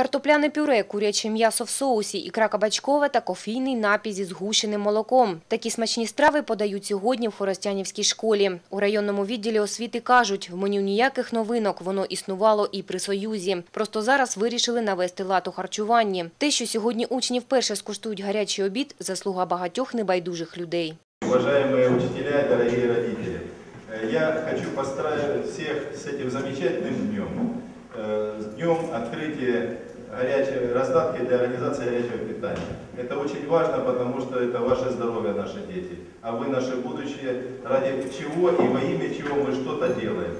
Картопляне пюре, куряче м'ясо в соусі, ікра кабачкова та кофійний напій зі згущеним молоком. Такі смачні страви подають сьогодні в Хоростянівській школі. У районному відділі освіти кажуть, в меню ніяких новинок, воно існувало і при Союзі. Просто зараз вирішили навести лад у харчуванні. Те, що сьогодні учні вперше скуштують гарячий обід – заслуга багатьох небайдужих людей. Уважаемые учителя, дорогие родители, э, я хочу поздравить всех с этим замечательным днем. Э, С днем открытия горячей раздатки для организации горячего питания. Это очень важно, потому что это ваше здоровье, наши дети. А вы наше будущее, ради чего и во имя чего мы что-то делаем.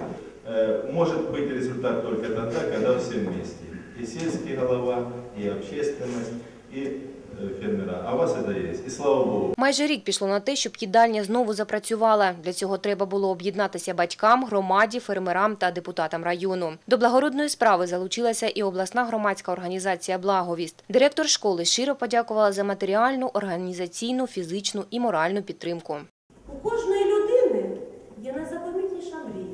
Э, Может быть результат только тогда, когда все вместе. И сельский голова, и общественность, и фермера. А у вас это есть. И слава Богу. Майже рік пішло на те, щоб їдальня знову запрацювала. Для цього треба було об'єднатися батькам, громаді, фермерам та депутатам району. До благородної справи залучилася і обласна громадська організація «Благовіст». Директор школи щиро подякувала за матеріальну, організаційну, фізичну і моральну підтримку. У кожної людини є найзапам'ятніша мрія.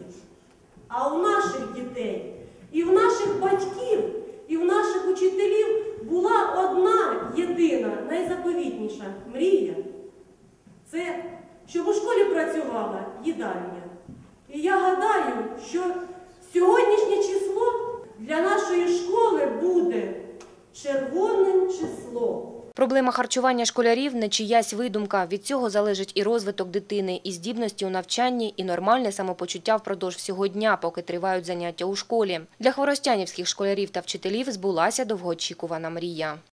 А у наших дітей, і в наших батьків, і в наших учителів була одна єдина, найзаповітніша мрія. Це щоб у школі працювала їдальня. І я гадаю, що сьогоднішнє число для нашої школи буде червоним числом. Проблема харчування школярів – не чиясь видумка. Від цього залежить і розвиток дитини, і здібності у навчанні, і нормальне самопочуття впродовж всього дня, поки тривають заняття у школі. Для хворостянівських школярів та вчителів збулася довгоочікувана мрія.